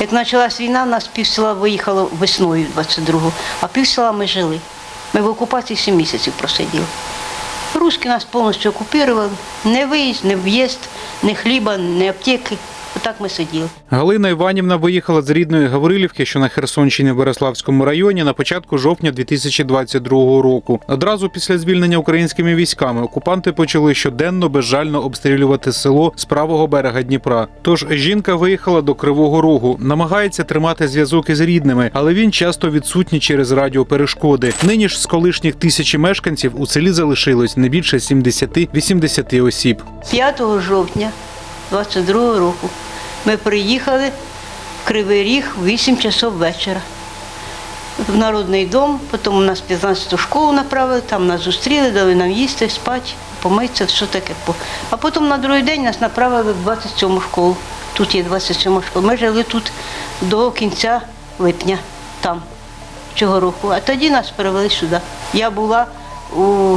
Як почалась війна, нас пів села виїхало весною 22-го, а пів села ми жили. Ми в окупації 7 місяців просиділи. Руски нас повністю окупували. Не виїзд, не в'їзд, не хліба, ні аптеки. Отак ми сиділи. Галина Іванівна виїхала з рідної Гаврилівки, що на Херсонщині в Береславському районі, на початку жовтня 2022 року. Одразу після звільнення українськими військами окупанти почали щоденно безжально обстрілювати село з правого берега Дніпра. Тож жінка виїхала до Кривого Рогу, намагається тримати зв'язок із рідними, але він часто відсутній через радіоперешкоди. Нині ж з колишніх тисячі мешканців у селі залишилось не більше 70-80 осіб. 5 жовтня 22 року ми приїхали в Кривий Ріг в 8 часов вечора. В народний дом, потім у нас 15 школу направили, там нас зустріли, дали нам їсти, спати, помитися, що таке. А потім на другий день нас направили в 27 школу. Тут є 27 школа. Ми жили тут до кінця липня, там, цього року. А тоді нас перевели сюди. Я була у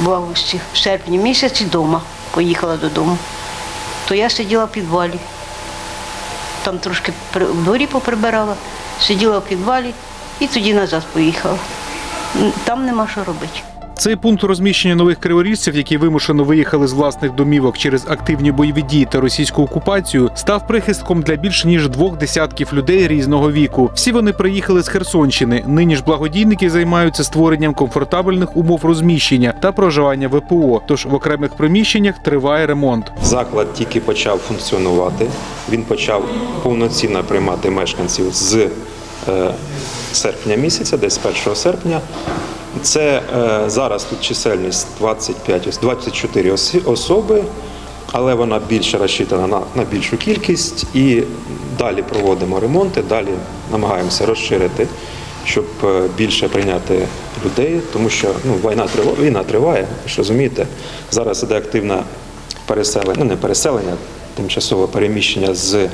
в августі, в серпні місяці вдома, поїхала додому. То я сиділа в підвалі. Там трошки в дворі поприбирала, сиділа в підвалі і тоді назад поїхала. Там нема що робити. Цей пункт розміщення нових криворіжців, які вимушено виїхали з власних домівок через активні бойові дії та російську окупацію, став прихистком для більш ніж двох десятків людей різного віку. Всі вони приїхали з Херсонщини. Нині ж благодійники займаються створенням комфортабельних умов розміщення та проживання ВПО. Тож в окремих приміщеннях триває ремонт. Заклад тільки почав функціонувати. Він почав повноцінно приймати мешканців з е, серпня місяця, десь з 1 серпня. Це е, зараз тут чисельність 25, 24 осі- особи, але вона більше розчитана на, на більшу кількість. І далі проводимо ремонти, далі намагаємося розширити, щоб е, більше прийняти людей, тому що ну, війна, триває, війна триває, ви ж розумієте. Зараз іде активна переселення, ну не переселення, тимчасове переміщення з е,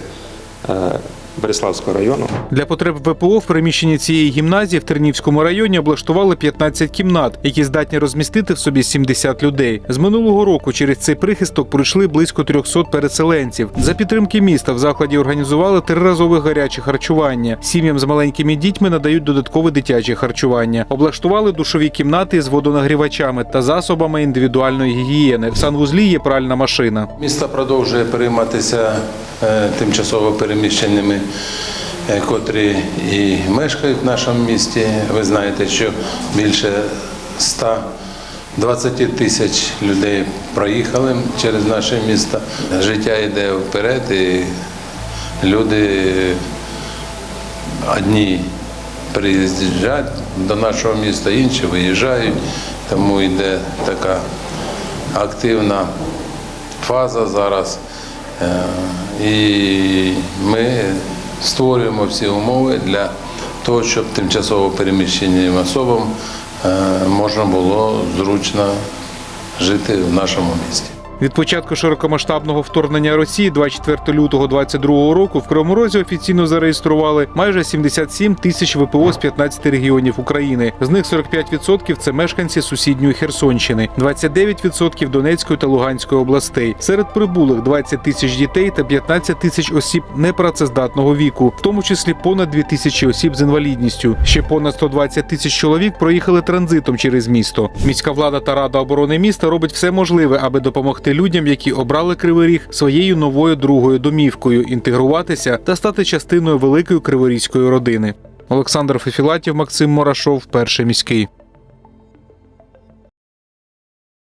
Береславського району. Для потреб ВПО в приміщенні цієї гімназії в Тернівському районі облаштували 15 кімнат, які здатні розмістити в собі 70 людей. З минулого року через цей прихисток пройшли близько 300 переселенців. За підтримки міста в закладі організували триразове гаряче харчування. Сім'ям з маленькими дітьми надають додаткове дитяче харчування. Облаштували душові кімнати з водонагрівачами та засобами індивідуальної гігієни. В санвузлі є пральна машина. Місто продовжує перейматися тимчасово переміщеними, е, котрі і мешкають в нашому місті. Ви знаєте, що більше 120 тисяч людей проїхали через наше місто. Життя йде вперед, і люди одні приїжджають до нашого міста, інші виїжджають, тому йде така активна фаза зараз. І ми створюємо всі умови для того, щоб тимчасово переміщеним особам е, можна було зручно жити в нашому місті. Від початку широкомасштабного вторгнення Росії 24 лютого 2022 року в Кривому Розі офіційно зареєстрували майже 77 тисяч ВПО з 15 регіонів України. З них 45% – це мешканці сусідньої Херсонщини, 29% Донецької та Луганської областей. Серед прибулих 20 тисяч дітей та 15 тисяч осіб непрацездатного віку, в тому числі понад 2 тисячі осіб з інвалідністю. Ще понад 120 тисяч чоловік проїхали транзитом через місто. Міська влада та рада оборони міста робить все можливе, аби допомогти людям, які обрали Кривий Ріг своєю новою другою домівкою, інтегруватися та стати частиною великої криворізької родини. Олександр Фефілатів, Максим Морашов, перший міський.